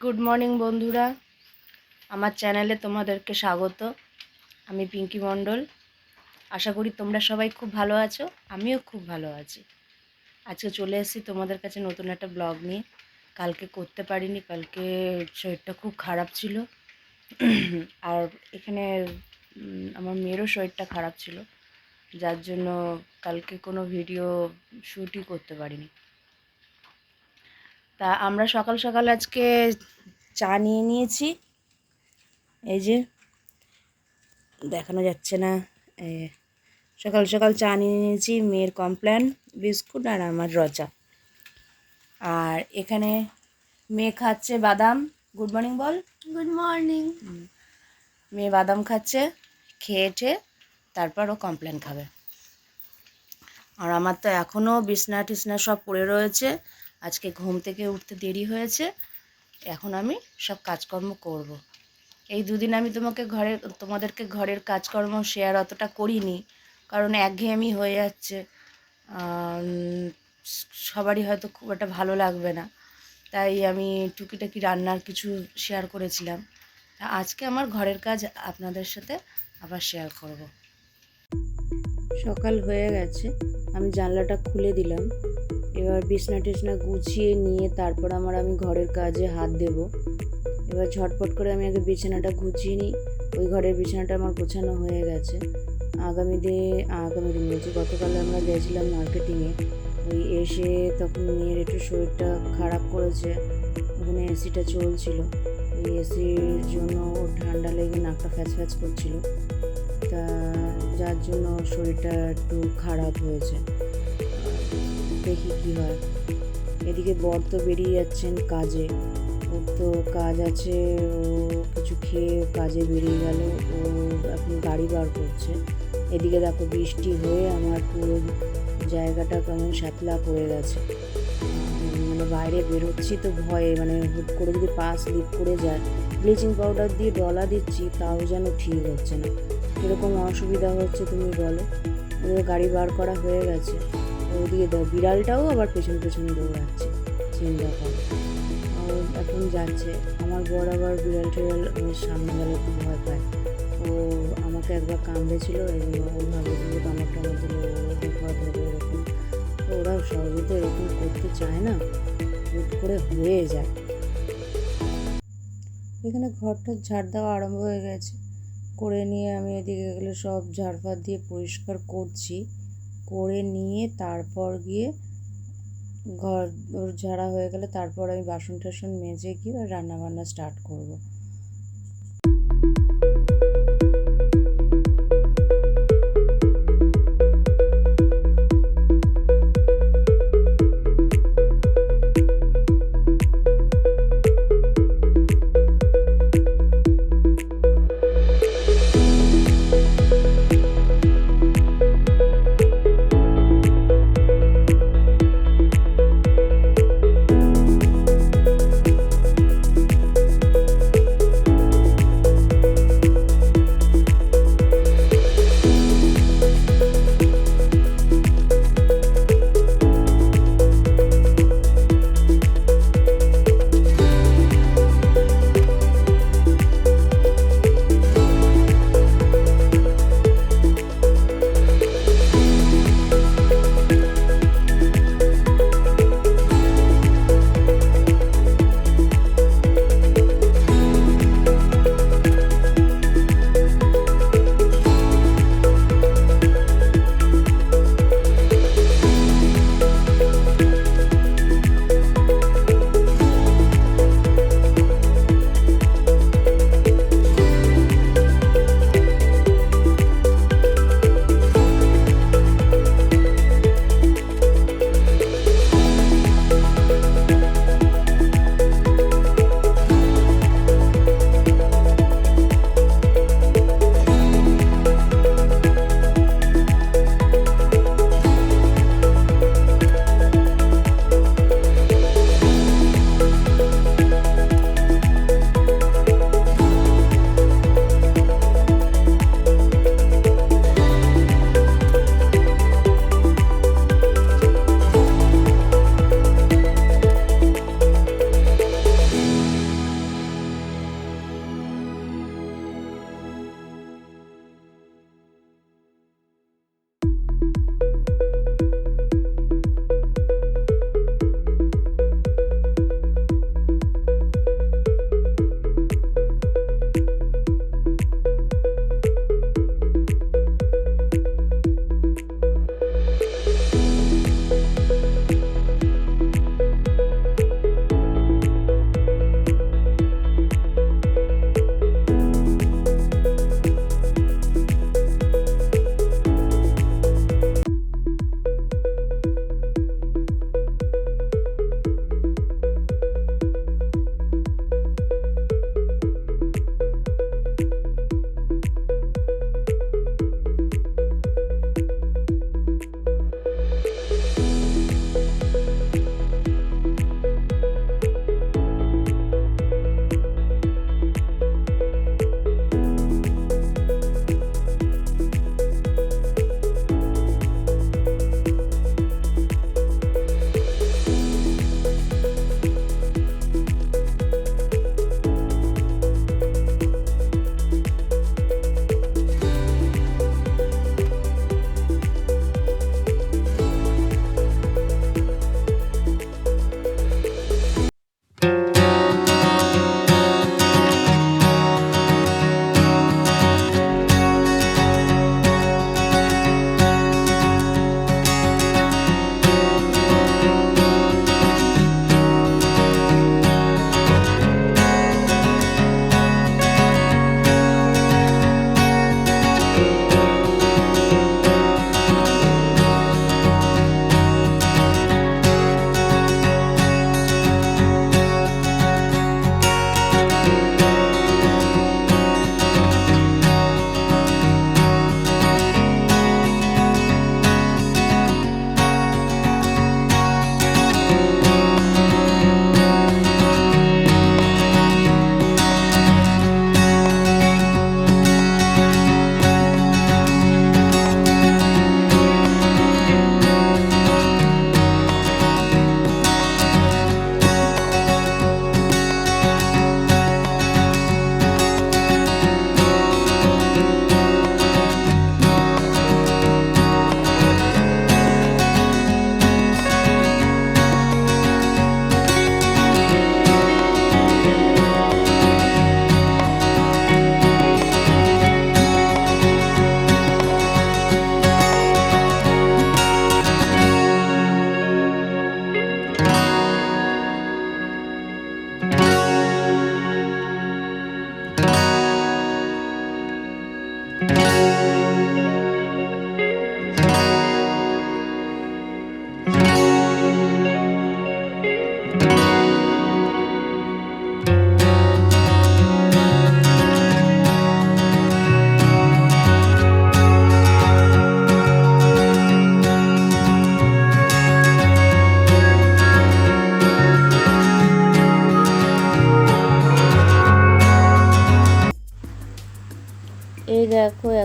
Good morning বন্ধুরা। আমার চ্যানেলে তোমাদেরকে স্বাগত। আমি পিঙ্কি মণ্ডল। আশা করি তোমরা সবাই খুব ভালো আছো, আমিও খুব ভালো আছি। আজকে চলে এসেছি তোমাদের কাছে নতুন একটা ব্লগ নিয়ে। কালকে করতে পারিনি, কালকে শরীরটা খুব খারাপ ছিল। আর এখানে আমার মেয়েরও শরীরটা খারাপ ছিল। যার জন্য কালকে কোনো ভিডিও শ্যুটই করতে পারিনি। তা আমরা সকাল সকাল আজকে চা নিয়ে নিয়েছি। এই যে দেখানো যাচ্ছে না। সকাল সকাল চা নিয়ে নিয়েছি মেয়ের কমপ্ল্যান বিস্কুট আর আমার রচা আর এখানে মেয়ে খাচ্ছে বাদাম। গুড মর্নিং বল। Good morning. মেয়ে বাদাম খাচ্ছে খেয়েছে তারপর ও কমপ্লেন খাবে। আর আমার তো এখনও বিছনা টিছনা সব পড়ে রয়েছে। আজকে ঘুম থেকে উঠতে দেরি হয়েছে, এখন আমি সব কাজকর্ম করব। এই দুদিন আমি তোমাকে ঘরে, তোমাদেরকে ঘরের কাজকর্ম শেয়ার অতটা করিনি, কারণ একঘেয়েমি হয়ে যাচ্ছে। সবারই হয়তো খুব একটা ভালো লাগবে না। তাই আমি টুকিটাকি রান্নার কিছু শেয়ার করেছিলাম। আজকে আমার ঘরের কাজ আপনাদের সাথে আবার শেয়ার করব। সকাল হয়ে গেছে, আমি জানলাটা খুলে দিলাম। এবার বিছনা টিছনা গুছিয়ে নিয়ে তারপর আমার আমি ঘরের কাজে হাত দেব। এবার ঝটপট করে আমি আগে বিছানাটা গুছিয়ে নিই। ওই ঘরের বিছানাটা আমার গোছানো হয়ে গেছে। আগামী দিনে আগামী দিন বলছি, গতকাল আমরা গেছিলাম মার্কেটিংয়ে ওই এসে তখন মেয়ের একটু শরীরটা খারাপ করেছে। ওখানে এসিটা চলছিল। ওই এসির জন্য ওর ঠান্ডা লেগে নাকটা ফ্যাচ ফ্যাচ করছিল। তা, যার জন্য শরীরটা একটু খারাপ হয়েছে। দেখি কি হয়। এদিকে বর তো বেরিয়ে যাচ্ছেন কাজে। ওর তো কাজ আছে, ও কিছু খেয়ে কাজে বেরিয়ে গেল। ও এখন গাড়ি বার করছে। এদিকে দেখো বৃষ্টি হয়ে আমার পুরো জায়গাটা কেমন শ্যাতলা পড়ে গেছে। মানে বাইরে বেরোচ্ছি তো ভয়ে মানে হুট করে যদি পা স্লিপ করে যায়। ব্লিচিং পাউডার দিয়ে ডলা দিচ্ছি, তাও যেন ঠিক হচ্ছে না। এরকম অসুবিধা হচ্ছে তুমি বলো? গাড়ি বার করা হয়ে গেছে। ওদিকে দাও। বিড়ালটাও আবার পেছন পেছন দৌড়াচ্ছে। চিন্তা করো ও এখন যাচ্ছে। আমার বর আবার বিড়াল টিড়াল ওর সামনে গেলে খুব ভয় পায়। ও আমাকে একবার কামড়েছিল জন্য ও ভাবে যে কামড় বিপদ হবে এরকম ওরা সহজে তো এরকম করতে চায় না। হুট করে হয়ে যায়। এখানে ঘরটা ঝাড় দেওয়া আরম্ভ হয়ে গেছে। করে নিয়ে আমি এদিকে গেলে সব ঝাড়ফাড় দিয়ে পরিষ্কার করছি। করে নিয়ে তারপর গিয়ে ঘর, ঝাড়া হয়ে গেলে তারপর আমি বাসন টাসন মেজে গিয়ে রান্নাবান্না স্টার্ট করব।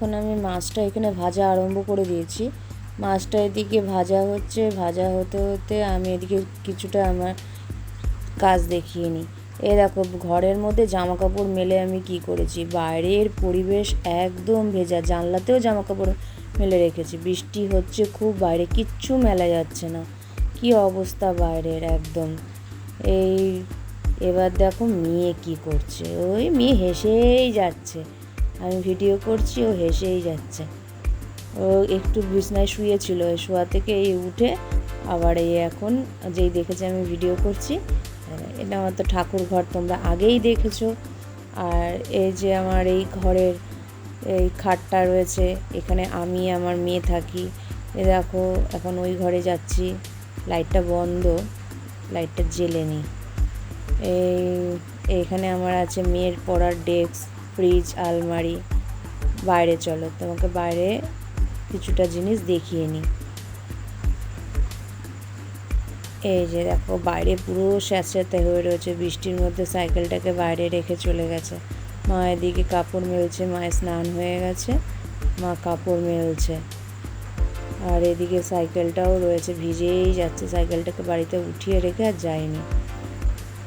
এখন আমি মাছটা এখানে ভাজা আরম্ভ করে দিয়েছি। মাছটা এদিকে ভাজা হচ্ছে, ভাজা হতে হতে আমি এদিকে কিছুটা আমার কাজ দেখিয়ে নিই। এ দেখো, ঘরের মধ্যে জামা কাপড় মেলে আমি কি করেছি? বাইরের পরিবেশ একদম ভেজা, জানলাতেও জামা কাপড় মেলে রেখেছি। বৃষ্টি হচ্ছে খুব, বাইরে কিচ্ছু মেলা যাচ্ছে না। কি অবস্থা বাইরের একদম। এই, এবার দেখো মেয়ে কি করছে। ওই মেয়ে হেসেই যাচ্ছে। আমি ভিডিও করছি, ও হেসেই যাচ্ছে। ও একটু বিছনায় শুয়েছিল শোয়া থেকে এই উঠে আবার এই এখন যেই দেখেছে আমি ভিডিও করছি এটা আমার তো ঠাকুর ঘর, তোমরা আগেই দেখেছ। আর এই যে আমার এই ঘরের এই খাটটা রয়েছে, এখানে আমি, আমার মেয়ে থাকি। এ দেখো, এখন ওই ঘরে যাচ্ছি, লাইটটা বন্ধ, লাইটটা জ্বেলে নিই এই, এখানে আমার আছে মেয়ের পড়ার ডেস্ক ফ্রিজ, আলমারি, বাইরে চলো, তোমাকে বাইরে কিছুটা জিনিস দেখিয়ে নিই। এই যে দেখো, বাইরে পুরো স্যাঁতস্যাঁতে হয়ে রয়েছে, বৃষ্টির মধ্যে সাইকেলটাকে বাইরে রেখে চলে গেছে। মা এদিকে কাপড় মেলছে, মায়ের স্নান হয়ে গেছে, মা কাপড় মেলছে। আর এদিকে সাইকেলটাও রয়েছে, ভিজেই যাচ্ছে, সাইকেলটাকে বাড়িতে উঠিয়ে রেখে আর যায়নি।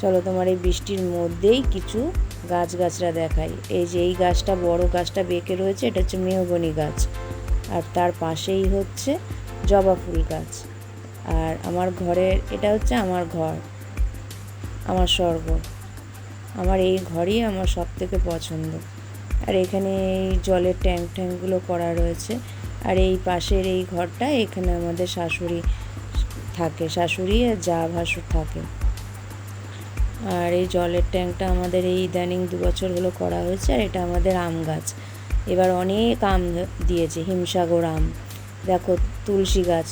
চলো তোমার এই বৃষ্টির মধ্যেই কিছু গাছ গাছরা দেখাই। এই যে এই গাছটা বড় গাছটা বেঁকে রয়েছে, এটা হচ্ছে মেহগনি গাছ। আর তার পাশেই হচ্ছে জবা ফুল গাছ। আর আমার ঘরের, এটা হচ্ছে আমার ঘর, আমার স্বর্গ। আমার এই ঘরই আমার সব থেকে পছন্দ। আর এখানে এই জলের ট্যাঙ্ক ট্যাঙ্কগুলো করা রয়েছে। আর এই পাশের এই ঘরটা এখানে আমাদের শাশুড়ি থাকে, শাশুড়ি আর যা ভাসুর থাকে। আর এই জলের ট্যাঙ্কটা আমাদের এই ইদানিং দু বছর হলো করা হয়েছে আর এটা আমাদের আম গাছ। এবার অনেক আম দিয়েছে, হিমসাগর আম। দেখো, তুলসী গাছ।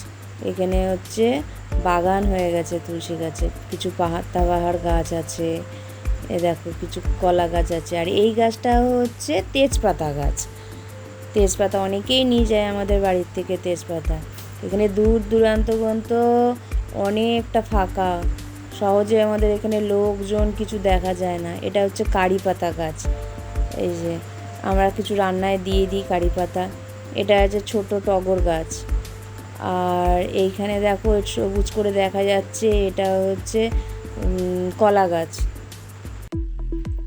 এখানে হচ্ছে বাগান হয়ে গেছে তুলসী গাছে। কিছু পাহাড় পাহাড় গাছ আছে। এ দেখো, কিছু কলা গাছ আছে। আর এই গাছটা হচ্ছে তেজপাতা গাছ। তেজপাতা অনেকেই নিয়ে যায় আমাদের বাড়ির থেকে তেজপাতা। এখানে দূর দূরান্ত পর্যন্ত অনেকটা ফাঁকা। সহজে আমাদের এখানে লোকজন কিছু দেখা যায় না। এটা হচ্ছে কারি পাতা গাছ। এই যে, আমরা কিছু রান্নায় দিয়ে দিই কারি পাতা। এটা আছে ছোট টগর গাছ। আর এইখানে দেখো, সবুজ করে দেখা যাচ্ছে, এটা হচ্ছে কলা গাছ।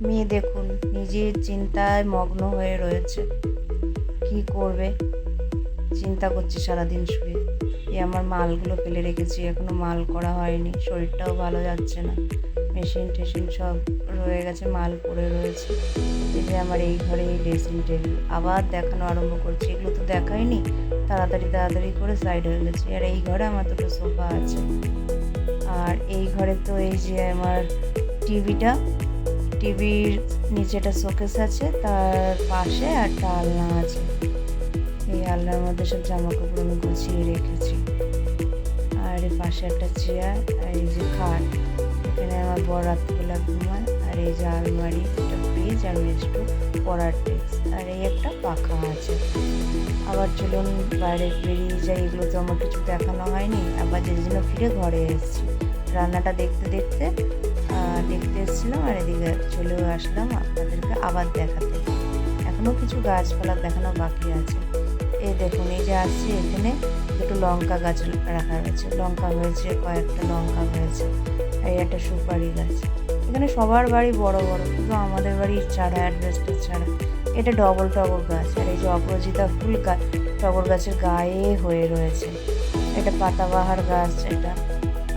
মেয়ে দেখুন, নিজের চিন্তায় মগ্ন হয়ে রয়েছে। কি করবে? চিন্তা করছে সারাদিন শুয়ে। এই আমার মালগুলো ফেলে রেখেছি, এখনও মাল করা হয়নি, শরীরটাও ভালো যাচ্ছে না। মেশিন টেশিন সব রয়ে গেছে, মাল পড়ে রয়েছে। এই যে আমার এই ঘরে এই ড্রেসিং টেবিল আবার দেখানো আরম্ভ করছি, এগুলো তো দেখাইনি। তাড়াতাড়ি তাড়াতাড়ি করে সাইড হয়ে গেছে। আর এই ঘরে আমার দুটো সোফা আছে। আর এই ঘরে তো এই যে আমার টিভিটা টিভির নিচে একটা শোকেস আছে, তার পাশে একটা আলনা আছে। এই আলনার মধ্যে সব জামা কাপড় আমি গুছিয়ে রেখেছি। আর পাশে একটা চেয়ার আর এই যে খাট। এখানে আমার বড় রাত্রিবেলা ঘুমায় আর এই যে আলমারি, একটা ফ্রিজ আর একটু পড়ার ডেস্ক আর এই একটা পাখা আছে। আবার চলুন বাইরে বেরিয়ে যাই, এগুলো তো আমার কিছু দেখানো হয়নি। আবার যে জন্য ফিরে ঘরে এসেছি। রান্নাটা দেখতে দেখতে দেখতে এসেছিলাম আর এদিকে চলেও আসলাম আপনাদেরকে আবার দেখাতে। এখনও কিছু গাছপালা দেখানো বাকি আছে। এই দেখুন, এই যে আসছি এখানে দুটো লঙ্কা গাছ রাখা রয়েছে লঙ্কা হয়েছে, কয়েকটা লঙ্কা হয়েছে আর একটা সুপারি গাছ। এখানে সবার বাড়ি বড় বড়, কিন্তু আমাদের বাড়ির ছাড়া অ্যাডভেস্টার ছাড়া। এটা ডবল টগর গাছ, আর এই যে অপরাজিতা ফুল গাছ টগর গাছের গায়ে হয়ে রয়েছে। এটা পাতাবাহার গাছ এটা,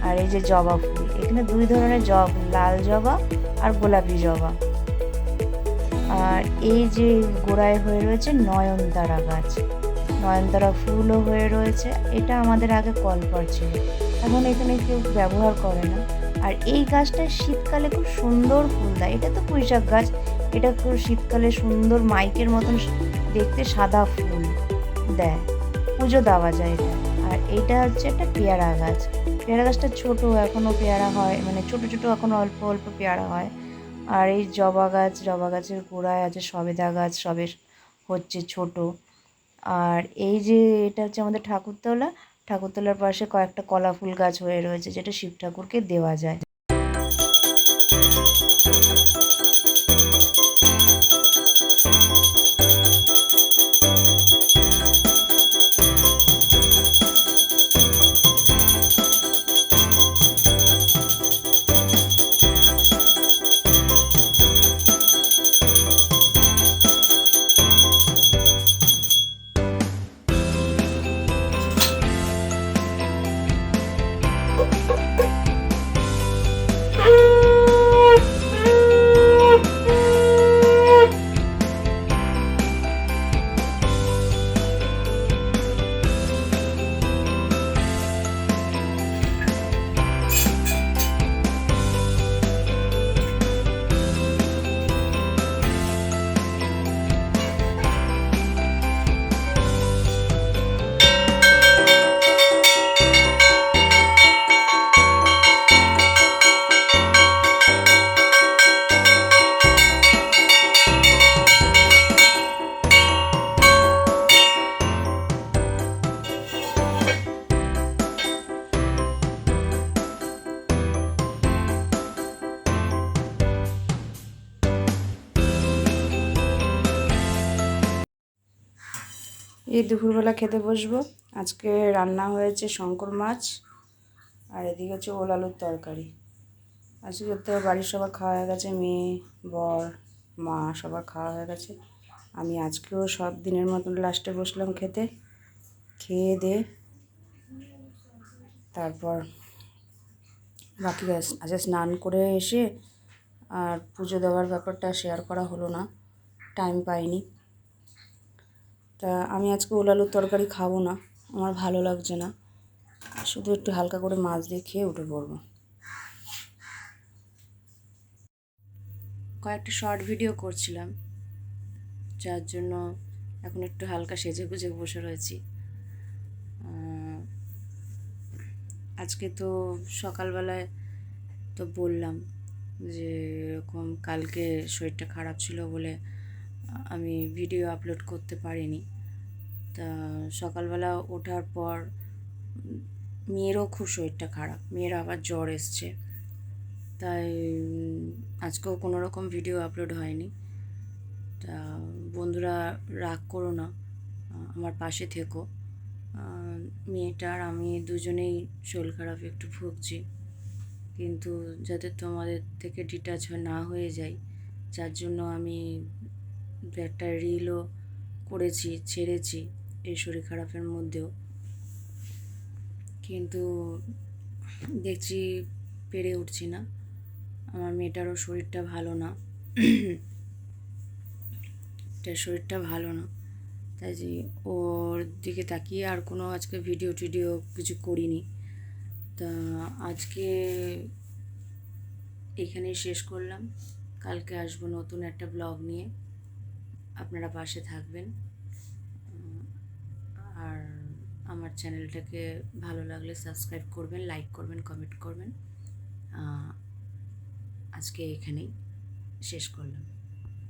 আর এই যে জবা ফুল। এখানে দুই ধরনের জব লাল জবা আর গোলাপি জবা। আর এই যে গোড়ায় হয়ে রয়েছে নয়নতারা গাছ। নয়নতারা ফুলও হয়ে রয়েছে, এটা আমাদের আগে কলপার ছিল এখন এখানে কেউ ব্যবহার করে না। আর এই গাছটা শীতকালে খুব সুন্দর ফুল দেয়। এটা তো পুঁইশাক গাছ, এটা খুব শীতকালে সুন্দর মাইকের মতন দেখতে সাদা ফুল দেয়। পুজো দেওয়া যায় এটা। আর এইটা হচ্ছে একটা পেয়ারা গাছ। পেয়ারা গাছটা ছোটো এখনও পেয়ারা হয় মানে ছোট ছোট, এখন অল্প অল্প পেয়ারা হয়। আর এই জবা গাছ, জবা গাছের গোড়ায় আছে সবেদা গাছ সবে হচ্ছে ছোট। আর এই যে এটা হচ্ছে আমাদের ঠাকুরতলা, ঠাকুরতলার পাশে কয়েকটা কলা ফুল গাছ হয়ে রয়েছে যেটা শিব ঠাকুরকে দেওয়া যায়। দুপুরবেলা খেতে বসবো। আজকে রান্না হয়েছে শঙ্কর মাছ, আর এদিকে হচ্ছে ওল আলুর তরকারি। আজকে তো বাড়ির সবার খাওয়া হয়ে গেছে, মেয়ে, বর, মা সবার খাওয়া হয়ে গেছে, আমি আজকেও সব দিনের মতন লাস্টে বসলাম খেতে। খেয়ে দে। তারপর বাকি আজ- আজকে স্নান করে এসে আর পুজো দেওয়ার ব্যাপারটা শেয়ার করা হলো না। টাইম পাইনি। তা আমি আজকে ওল আলুর তরকারি খাব না, আমার ভালো লাগছে না। শুধু একটু হালকা করে মাছ দিয়ে খেয়ে উঠে পড়ব। কয়েকটা শর্ট ভিডিও করছিলাম, যার জন্য এখন একটু হালকা সেজে গুজে বসে রয়েছি। আজকে তো সকালবেলায় তো বললাম যে এরকম কালকে শরীরটা খারাপ ছিল বলে আমি ভিডিও আপলোড করতে পারিনি। তা সকালবেলা ওঠার পর মেয়েরও খুব শরীরটা খারাপ, মেয়ের আবার জ্বর এসছে। তাই আজকেও কোনো রকম ভিডিও আপলোড হয়নি। তা বন্ধুরা রাগ করো না, আমার পাশে থেকো। মেয়েটার আমি দুজনেই শরীর খারাপ, একটু ভুগছি। কিন্তু যাতে তোমাদের থেকে ডিটাচ না হয়ে যাই, যার জন্য আমি দু একটা রিলও করেছি, ছেড়েছি এই শরীর খারাপের মধ্যেও। কিন্তু দেখছি পেরে উঠছি না। আমার মেয়েটারও শরীরটা ভালো না। শরীরটা ভালো না। তাই যে ওর দিকে তাকিয়ে আর কোনো আজকে ভিডিও টিডিও কিছু করিনি। তা আজকে এখানেই শেষ করলাম। কালকে আসব নতুন একটা ব্লগ নিয়ে। আপনারা পাশে থাকবেন। আর আমার চ্যানেলটাকে ভালো লাগলে সাবস্ক্রাইব করবেন, লাইক করবেন, কমেন্ট করবেন। আজকে এখানেই শেষ করলাম।